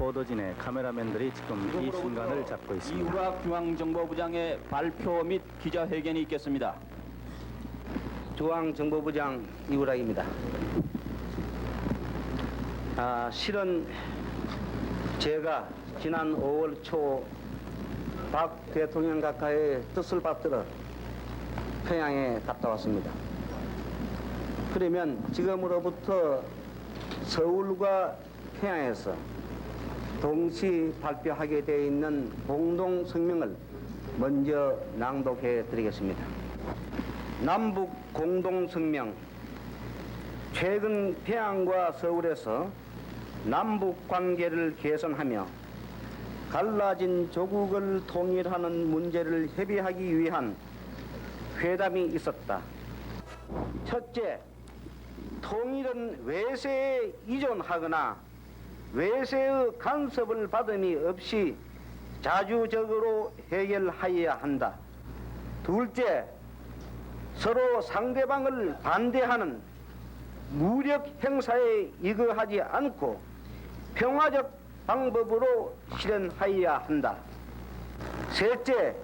보도진의 카메라맨들이 지금 이 순간을 잡고 있습니다. 이우락 중앙정보부장의 발표 및 기자회견이 있겠습니다. 중앙정보부장 이우락입니다. 아, 실은 제가 지난 5월 초 박 대통령 각하의 뜻을 받들어 평양에 갔다 왔습니다. 그러면 지금으로부터 서울과 평양에서 동시 발표하게 되어 있는 공동 성명을 먼저 낭독해 드리겠습니다. 남북 공동 성명 최근 평양과 서울에서 남북 관계를 개선하며 갈라진 조국을 통일하는 문제를 협의하기 위한 회담이 있었다. 첫째, 통일은 외세에 의존하거나 외세의 간섭을 받음이 없이 자주적으로 해결하여야 한다. 둘째, 서로 상대방을 반대하는 무력 행사에 이거하지 않고 평화적 방법으로 실현하여야 한다. 셋째,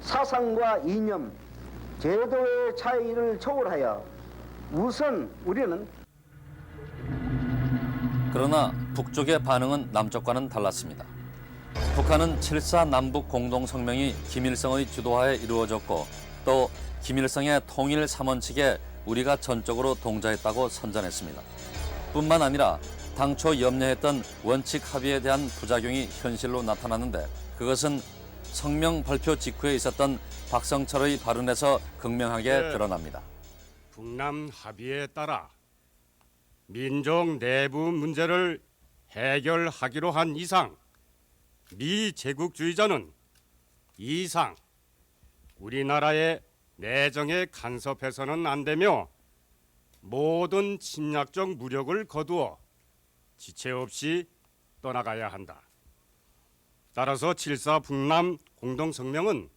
사상과 이념, 제도의 차이를 초월하여 우선 우리는 그러나 북쪽의 반응은 남쪽과는 달랐습니다. 북한은 7.4 남북 공동 성명이 김일성의 주도하에 이루어졌고 또 김일성의 통일 3원칙에 우리가 전적으로 동조했다고 선전했습니다. 뿐만 아니라 당초 염려했던 원칙 합의에 대한 부작용이 현실로 나타났는데 그것은 성명 발표 직후에 있었던 박성철의 발언에서 극명하게 네. 드러납니다. 북남 합의에 따라 민족 내부 문제를 해결하기로 한 이상 미 제국주의자는 이상 우리나라의 내정에 간섭해서는 안 되며 모든 침략적 무력을 거두어 지체 없이 떠나가야 한다. 따라서 7.4 북남 공동성명은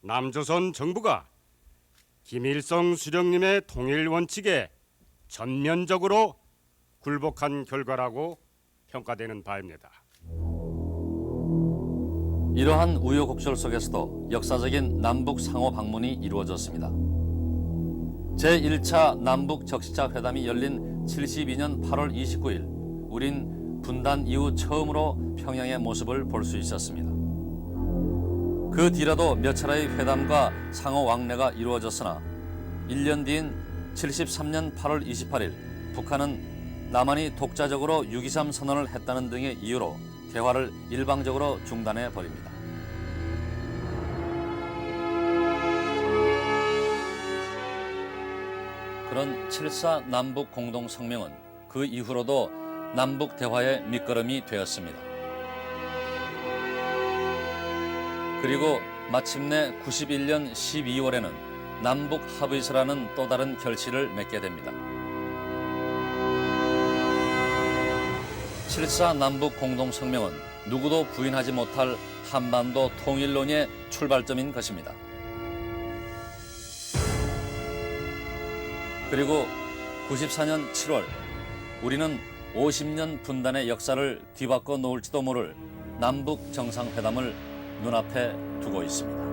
남조선 정부가 김일성 수령님의 통일 원칙에 전면적으로 굴복한 결과라고 평가되는 바입니다. 이러한 우여곡절 속에서도 역사적인 남북 상호 방문이 이루어졌습니다. 제1차 남북 적시자 회담이 열린 72년 8월 29일, 우린 분단 이후 처음으로 평양의 모습을 볼 수 있었습니다. 그 뒤라도 몇 차례의 회담과 상호 왕래가 이루어졌으나 1년 뒤인 73년 8월 28일, 북한은 남한이 독자적으로 6.23 선언을 했다는 등의 이유로 대화를 일방적으로 중단해 버립니다. 그런 7.4 남북 공동 성명은 그 이후로도 남북 대화의 밑거름이 되었습니다. 그리고 마침내 91년 12월에는 남북 합의서라는 또 다른 결실을 맺게 됩니다. 7.4 남북 공동 성명은 누구도 부인하지 못할 한반도 통일론의 출발점인 것입니다. 그리고 94년 7월 우리는 50년 분단의 역사를 뒤바꿔 놓을지도 모를 남북 정상회담을 눈앞에 두고 있습니다.